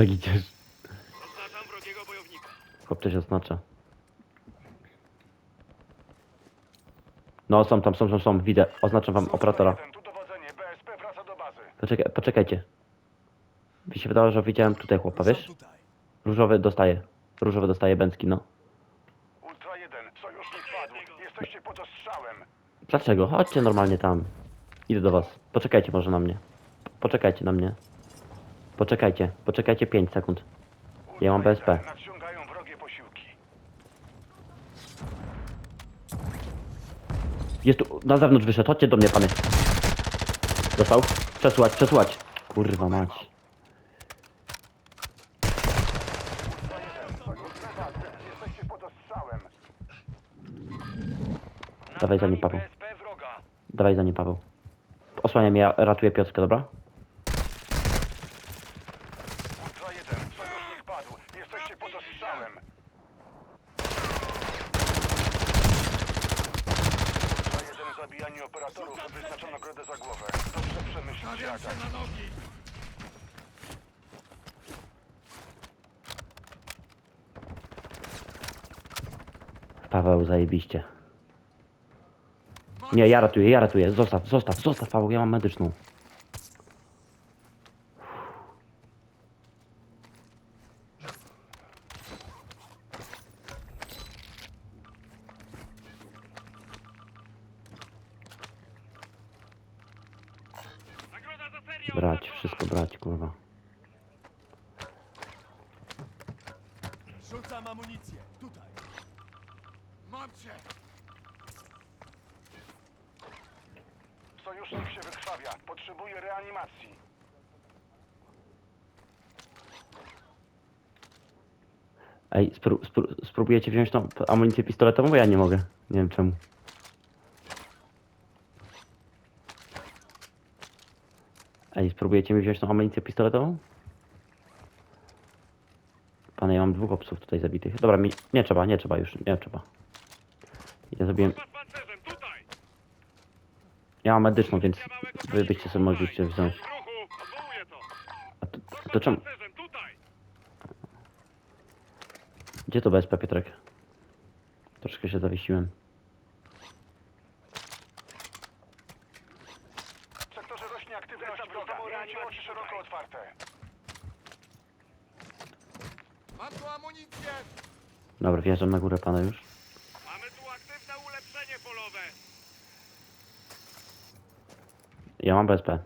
Tak idziesz. Oznaczam wrogiego bojownika. Chłopcze się oznacza. No są tam, są, są, są, widzę. Oznaczam wam operatora. Tu dowodzenie, BSP wraca do bazy. Poczekaj, poczekajcie. Mi się wydawało, że widziałem tutaj chłopa, wiesz? Tutaj. Różowy dostaje. Różowy dostaje bęcki, no. Ultra 1, sojusznik padł. Jesteście pod ostrzałem. Dlaczego? Chodźcie normalnie tam. Idę do was. Poczekajcie może na mnie. Poczekajcie na mnie. Poczekajcie, poczekajcie 5 sekund. Ja mam BSP. 1, Nadciągają wrogie posiłki. Jest tu, na zewnątrz wyszedł, chodźcie do mnie, pany. Dostał? Przesuwać, przesuwać. Kurwa mać. Jesteście pod ostrzałem. Dawaj za nim, Paweł. BSP wroga. Dawaj za nim, Paweł. Osłaniam, ja ratuję Piotrkę, dobra? Ultra 1, sojusznik padł. Ostrzałem. Ultra 1, zabijanie operatorów. Wyznaczono nagrodę za głowę. Dobrze przemyślcie atak. na nogi. Paweł, zajebiście. Nie, ja ratuję, ja ratuję. Zostaw, zostaw, zostaw, Paweł, ja mam medyczną. Brać, wszystko brać, kurwa. Rzucam amunicję. Tutaj. Mam cię. Sojusznik się wykrwawia. Potrzebuje reanimacji. Ej, spró spró spróbujecie wziąć tą amunicję pistoletową, bo ja nie mogę. Nie wiem czemu. Ej, spróbujecie mi wziąć tą amunicję pistoletową? Panie, ja mam dwóch obców tutaj zabitych. Dobra, mi nie trzeba, nie trzeba już, nie trzeba. Ja zrobiłem... Kurwa z pancerzem, tutaj! Ja mam medyczną, więc wy byście sobie mogliście wziąć. A to, to czemu? Gdzie to BSP, Piotrek? Troszkę się zawiesiłem. Aktywność wroga. Miejcie oczy szeroko otwarte. Mam tu amunicję. Dobra, wjeżdżam na górę pana już. Mamy tu aktywne ulepszenie polowe. Ja mam BSP.